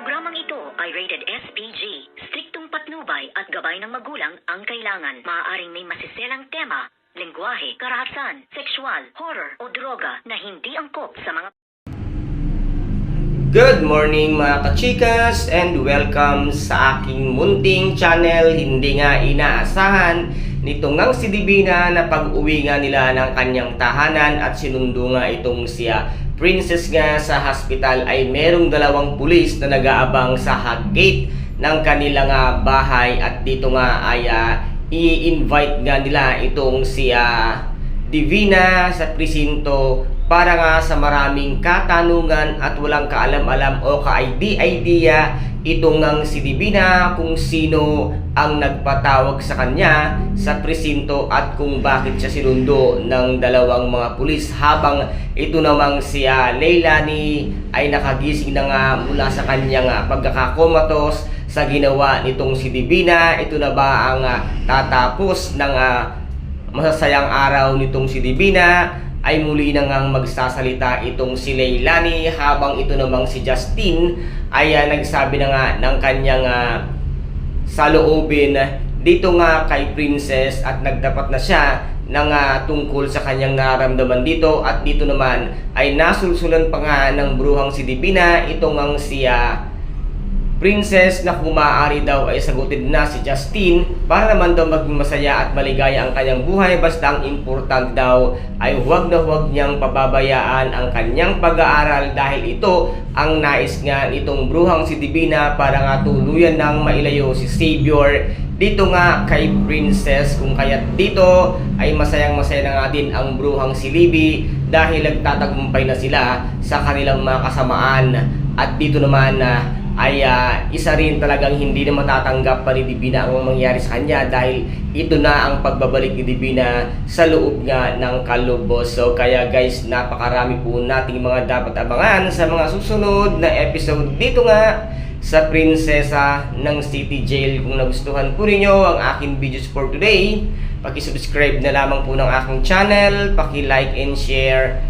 Programang ito ay rated SPG. Striktong patnubay at gabay ng magulang ang kailangan. Maaaring may masiselang tema, lengguwahe, karahasan, sexual, horror o droga na hindi angkop sa mga Good morning mga kachikas and welcome sa aking munting channel Hindi nga inaasahan nito ngang si Divina na pag-uwi nga nila ng kanyang tahanan at sinundo nga itong siya. Princess nga sa hospital ay merong dalawang pulis na nag-aabang sa gate ng kanilang bahay at dito nga ay ah, i-invite nga nila itong siya Divina sa presinto para nga sa maraming katanungan at walang kaalam-alam o ka-idea itong ngang si Divina kung sino ang nagpatawag sa kanya sa presinto at kung bakit siya sinundo ng dalawang mga pulis. Habang ito namang siya Leilani ay nakagising na nga mula sa kanyang ah, pagkakakomatos sa ginawa nitong si Divina ito na ba ang ah, tatapos ng ah, masasayang araw nitong si Divina. Ay muli na ngang magsasalita itong si Leilani habang ito namang si Justin. Ay ah, nagsabi na nga ng kanyang ah, saloobin dito nga kay Princess at nagdapat na siya ng ah, tungkol sa kanyang nararamdaman dito. At dito naman ay nasulsulan pa nga ng bruhang si Divina. Itong ang siya Princess na kung daw ay sagutin na si Justin para naman daw maging masaya at maligaya ang kanyang buhay basta ang important daw ay huwag na huwag niyang pababayaan ang kanyang pag-aaral dahil ito ang nais nga nitong bruhang si Divina para nga tuluyan ng mailayo si Savior. Dito nga kay Princess kung kaya't dito ay masayang masaya na nga din ang bruhang si Libby dahil nagtatagumpay na sila sa kanilang mga kasamaan. At dito naman na ay ah, isa rin talagang hindi na matatanggap pa ni Divina ang mangyari sa kanya dahil ito na ang pagbabalik ni Divina sa loob nga ng kalubos. So kaya guys, napakarami po nating mga dapat abangan sa mga susunod na episode dito nga sa Prinsesa ng City Jail. Kung nagustuhan po ninyo ang aking videos for today, paki-subscribe na lamang po ng aking channel, paki-like and share